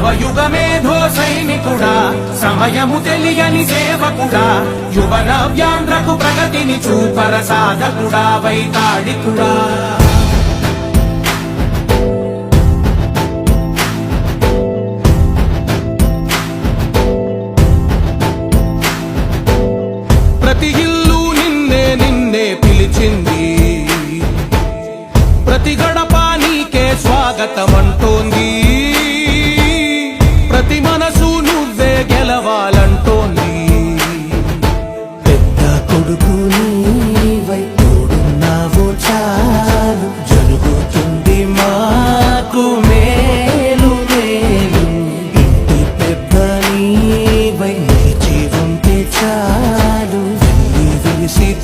నవయుగ మేధో సైనికుడా సమయము తెలియని సేవకుడా యువ నవ్యాంధ్రకు ప్రగతిని చూపర సాధకుడా వైతాడికుడా ప్రతి ప్రతి గడప నీకే స్వాగతం అంటోంది Sĩ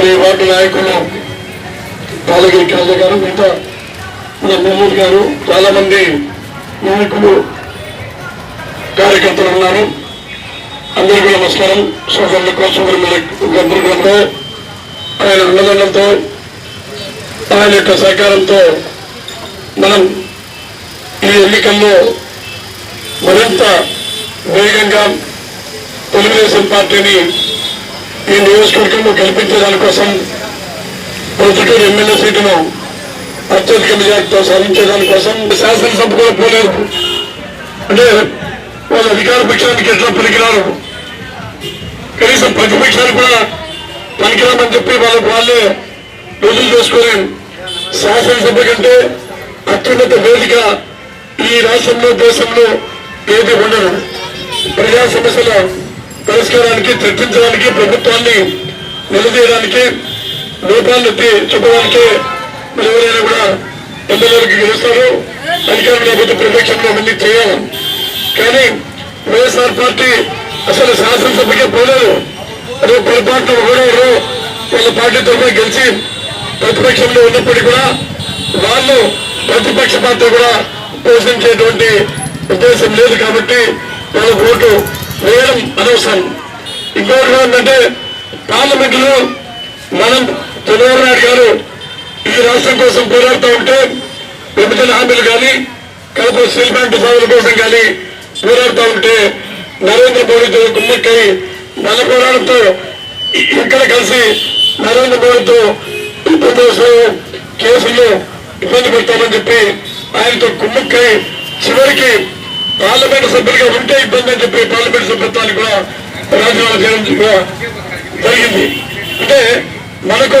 మరి వార్డు నాయకులు బాలగిరి కాజా గారు మిగతా మన మహమూద్ గారు చాలా మంది నాయకులు కార్యకర్తలు ఉన్నారు. అందరికీ నమస్కారం. సోదరులకు సోదరులకు అందరికంటే ఆయన అన్నదండంతో ఆయన యొక్క సహకారంతో మనం ఈ ఎన్నికల్లో మరింత వేగంగా తెలుగుదేశం పార్టీని ఈ నియోజకవర్గంలో గెలిపించే దానికోసం ప్రొద్దుటూరు ఎమ్మెల్యే సీటును అత్యధిక మెజార్టీతో సాధించే దానికోసం శాసనసభ కూడా పోలేదు. అంటే వాళ్ళ అధికార పక్షానికి ఎట్లా పనికిరారు? కనీసం ప్రతిపక్షాలు కూడా పనికిరామని చెప్పి వాళ్ళకు వాళ్ళే రుజువు చేసుకొని శాసనసభ కంటే అత్యున్నత వేదిక ఈ రాష్ట్రంలో దేశంలో ఏది ఉండదు. ప్రజా సమస్యల పరిష్కారానికి చర్చించడానికి ప్రభుత్వాన్ని నిలదీయడానికి లోపాలను చెప్పడానికి మరి ఎవరైనా కూడా ఎమ్మెల్యేలకు గెలుస్తారు. అధికారం లేకపోతే ప్రతిపక్షంలో మళ్ళీ చేయాలి. కానీ వైఎస్ఆర్ పార్టీ అసలు శాసనసభకే పోలేదు. అదే పొరపాటున కూడా వాళ్ళ పార్టీ తరఫున గెలిచి ప్రతిపక్షంలో ఉన్నప్పటికీ కూడా వాళ్ళు ప్రతిపక్ష పార్టీ కూడా పోషించేటువంటి ఉద్దేశం లేదు కాబట్టి వాళ్ళ ఓటు వేయడం అనవసరం ఇంకోటి ఏంటంటే పార్లమెంట్లో మనం చంద్రబాబు నాయుడు గారు ఈ రాష్ట్రం కోసం పోరాడుతూ ఉంటే విభజన హామీలు కానీ కడప స్టీల్ ప్లాంట్ సాగుల కోసం కానీ పోరాడుతూ ఉంటే నరేంద్ర మోడీతో గుమ్మక్కై మన పోరాటంతో ఇక్కడ కలిసి నరేంద్ర మోడీతో ఇబ్బంది కేసుల్లో ఇబ్బంది పెడతామని చెప్పి ఆయనతో కుమ్మక్కై చివరికి పార్లమెంట్ సభ్యులుగా ఉంటే ఇబ్బంది అని చెప్పి పార్లమెంట్ సభ్యత్వాన్ని కూడా రాజీనామా చేయడం కూడా జరిగింది. అంటే మనకు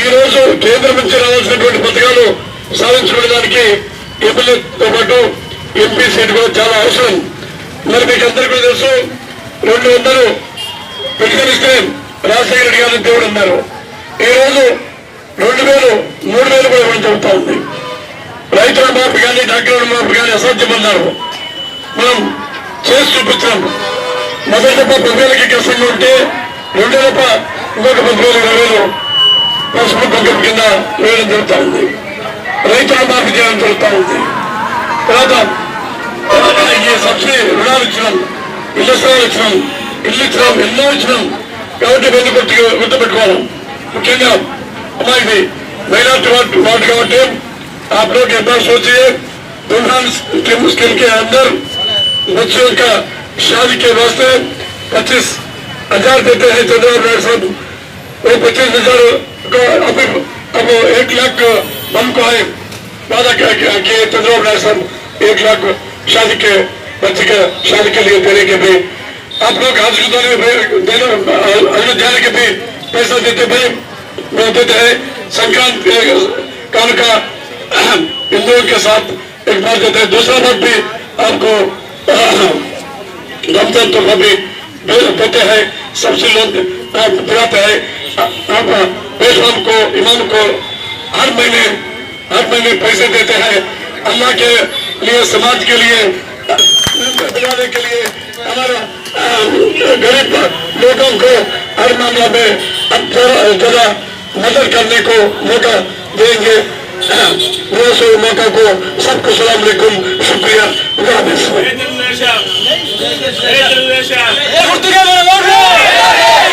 ఈ రోజు కేంద్రం నుంచి రావాల్సినటువంటి పథకాలు సాధించుకోవడానికి ఎమ్మెల్యేతో పాటు ఎంపీ సీట్ కూడా చాలా అవసరం. మరి మీకు అందరికీ కూడా తెలుసు రెండు వందలు పెట్టుకరిస్తే రాజశేఖర రెడ్డి గారు దేవుడు అన్నారు. ఈ రోజు రెండు వేలు మూడు వేలు కూడా ఇవ్వడం జరుగుతూ ఉంది రైతుల మార్పు కానీ డాక్టర్ల మార్పు కానీ అసాధ్యమన్నారు. మనం చేసి చూపించాం మొదటి దెబ్బ పదివేలకి కష్టంగా ఉంటే రెండో దెబ్బ ఇంకొక పదివేలు ఇరవై వేలు పసుపు కుంకుమ కింద వేయడం జరుగుతూ ఉంది రైతుల మార్పు చేయడం జరుగుతూ ఉంది తర్వాత ఈ సబ్సిడీ రుణాలు ఇచ్చినాం ఇళ్ల స్థలాలు ఇచ్చినాం ఇల్లు ఇచ్చినాం ఎన్నో ఇచ్చినాం కాబట్టి వెన్ను కొట్టి గుర్తుపెట్టుకోవాలి ముఖ్యంగా అమ్మా ఇది మైనార్టీ వార్డు వార్డు కాబట్టి आप लोग एक बार सोचिए दुल्हन स्कीम स्कीम के अंदर बच्चों का शादी के वास्ते पच्चीस हज़ार देते हैं चंद्रबाबू नायडू साहब। वो पच्चीस हज़ार को अभी अब एक लाख हमको है वादा किया किया कि चंद्रबाबू नायडू साहब एक लाख शादी के बच्चे के शादी के लिए देने के भी, आप लोग आज अयोध्या के भी पैसा देते वो देते हैं। संक्रांत काल का हिंदुओं के साथ एक बार देते हैं। दूसरा बात भी आपको रमज़ान तो भी देते हैं। सबसे लोग दिलाते हैं। बेशम को, इमाम को हर महीने हर महीने पैसे देते हैं। अल्लाह के लिए, समाज के लिए दिलाने के लिए हमारा गरीब लोगों को हर मामला में अब जरा मदद करने को मौका देंगे। मौका को सबको सलाम Let's go. Let's go. Let's go. Let's. Let's go.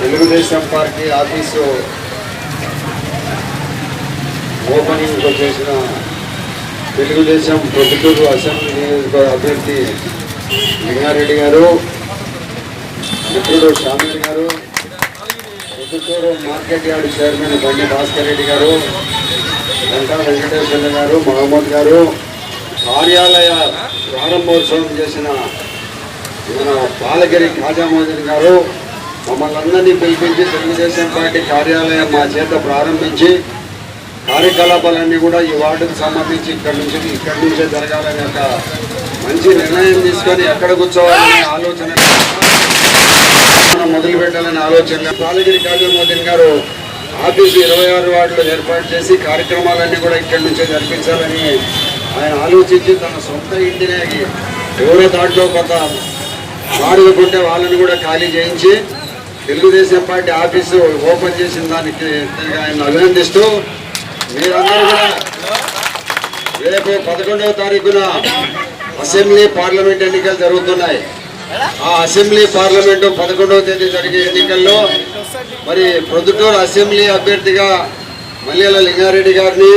Telugu Desam party office opening చేసిన తెలుగుదేశం ప్రభుత్వ అసెంబ్లీ అభ్యర్థి లింగారెడ్డి గారు మిత్రుడు షామీర్ గారు ప్రొద్దుటూరు మార్కెట్ యార్డ్ చైర్మన్ బండి భాస్కర్ రెడ్డి గారు వెంకట వెంకటేశ్వర గారు మహమ్మద్ గారు కార్యాలయ ప్రారంభోత్సవం చేసిన మన పాలగిరి ఖాజామోదీన్ గారు మమ్మల్ని అందరినీ పిలిపించి తెలుగుదేశం పార్టీ కార్యాలయం మా చేత ప్రారంభించి కార్యకలాపాలన్నీ కూడా ఈ వార్డుకు సంబంధించి ఇక్కడి నుంచి ఇక్కడి నుంచే జరగాలని ఒక మంచి నిర్ణయం తీసుకొని ఎక్కడ కూర్చోవాలనే ఆలోచన మనం మొదలుపెట్టాలనే ఆలోచన. పాలగిరి కాజమోదీన్ గారు ఆఫీసు ఇరవై ఆరు వార్డులో ఏర్పాటు చేసి కార్యక్రమాలన్నీ కూడా ఇక్కడి నుంచే జరిపించాలని ఆయన ఆలోచించి తన సొంత ఇంటినే ఎవరో దాంట్లో కొంత వాడుక వాళ్ళని కూడా ఖాళీ చేయించి తెలుగుదేశం పార్టీ ఆఫీసు ఓపెన్ చేసిన దానికి ఆయన అభినందిస్తూ మీరందరూ కూడా రేపు పదకొండవ తారీఖున అసెంబ్లీ పార్లమెంట్ ఎన్నికలు జరుగుతున్నాయి. ఆ అసెంబ్లీ పార్లమెంటు పదకొండవ తేదీ జరిగే ఎన్నికల్లో మరి ప్రొద్దుటూరు అసెంబ్లీ అభ్యర్థిగా మల్లెల లింగారెడ్డి గారిని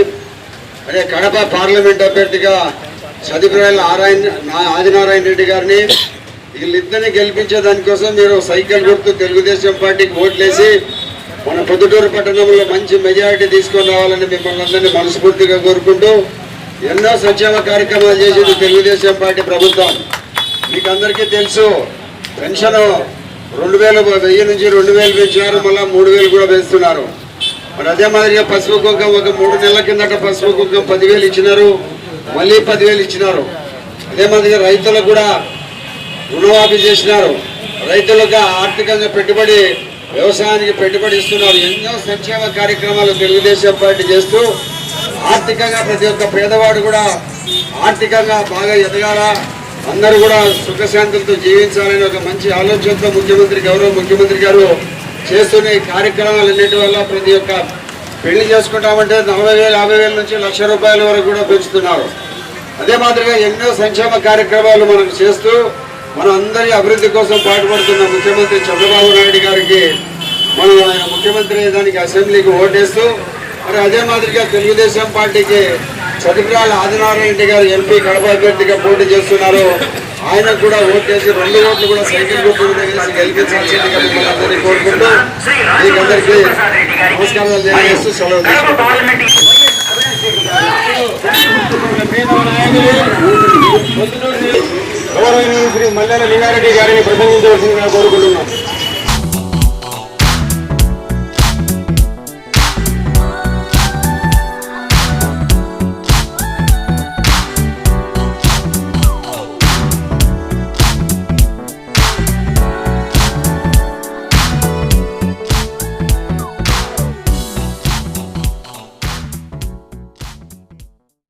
అదే కడప పార్లమెంట్ అభ్యర్థిగా చదివిరాయల నారాయణ నా- ఆదినారాయణ రెడ్డి గారిని వీళ్ళిద్దరిని గెలిపించే దానికోసం మీరు సైకిల్ గుర్తు తెలుగుదేశం పార్టీకి ఓట్లేసి మన పొద్దుటూరు పట్టణంలో మంచి మెజారిటీ తీసుకొని రావాలని మిమ్మల్ని అందరినీ మనస్ఫూర్తిగా కోరుకుంటూ ఎన్నో సంక్షేమ కార్యక్రమాలు చేసింది తెలుగుదేశం పార్టీ ప్రభుత్వం. మీకు అందరికీ తెలుసు పెన్షన్ రెండు వేలు వెయ్యి నుంచి రెండు వేలు పెంచినారు మళ్ళీ మూడు వేలు కూడా పెంచుతున్నారు. మరి అదే మాదిరిగా పసుపు కుంకం ఒక మూడు నెలల కిందట పసుపు కుంకం పదివేలు ఇచ్చినారు మళ్ళీ పదివేలు ఇచ్చినారు. అదే మాదిరిగా రైతులకు కూడా రుణమాఫీ చేసినారు. రైతులకు ఆర్థికంగా పెట్టుబడి వ్యవసాయానికి పెట్టుబడి ఇస్తున్నారు. ఎన్నో సంక్షేమ కార్యక్రమాలు తెలుగుదేశం పార్టీ చేస్తూ ఆర్థికంగా ప్రతి ఒక్క పేదవాడు కూడా ఆర్థికంగా బాగా ఎదగాల? అందరూ కూడా సుఖశాంతులతో జీవించాలని ఒక మంచి ఆలోచనతో ముఖ్యమంత్రి గౌరవ ముఖ్యమంత్రి గారు చేస్తున్న ఈ కార్యక్రమాలన్నిటి వల్ల ప్రతి ఒక్క పెళ్ళి చేసుకుంటామంటే నలభై వేలు యాభై వేల నుంచి లక్ష రూపాయల వరకు కూడా పెంచుతున్నారు. అదే మాదిరిగా ఎన్నో సంక్షేమ కార్యక్రమాలు మనం చేస్తూ మన అందరి అభివృద్ధి కోసం పాటుపడుతున్న ముఖ్యమంత్రి చంద్రబాబు నాయుడు గారికి మనం ఆయన ముఖ్యమంత్రి దానికి అసెంబ్లీకి ఓటేస్తూ మరి అదే మాదిరిగా తెలుగుదేశం పార్టీకి చదువురాల ఆదినారాయణ రెడ్డి గారు ఎంపీ కడప అభ్యర్థిగా పోటీ చేస్తున్నారు ఆయన కూడా ఓటేసి రెండు ఓట్లు కూడా సైకిల్ గుర్తు మీద గెలిపించాల్సిందిగా మిమ్మల్ని అందరినీ కోరుకుంటూ మీకు నమస్కారాలు తెలియజేస్తూ సెలవు తీసుకుంటాను. గౌరవనీయులు శ్రీ మల్లెల లింగారెడ్డి గారిని ప్రసంగించవలసిందిగా కోరుకుంటున్నాం.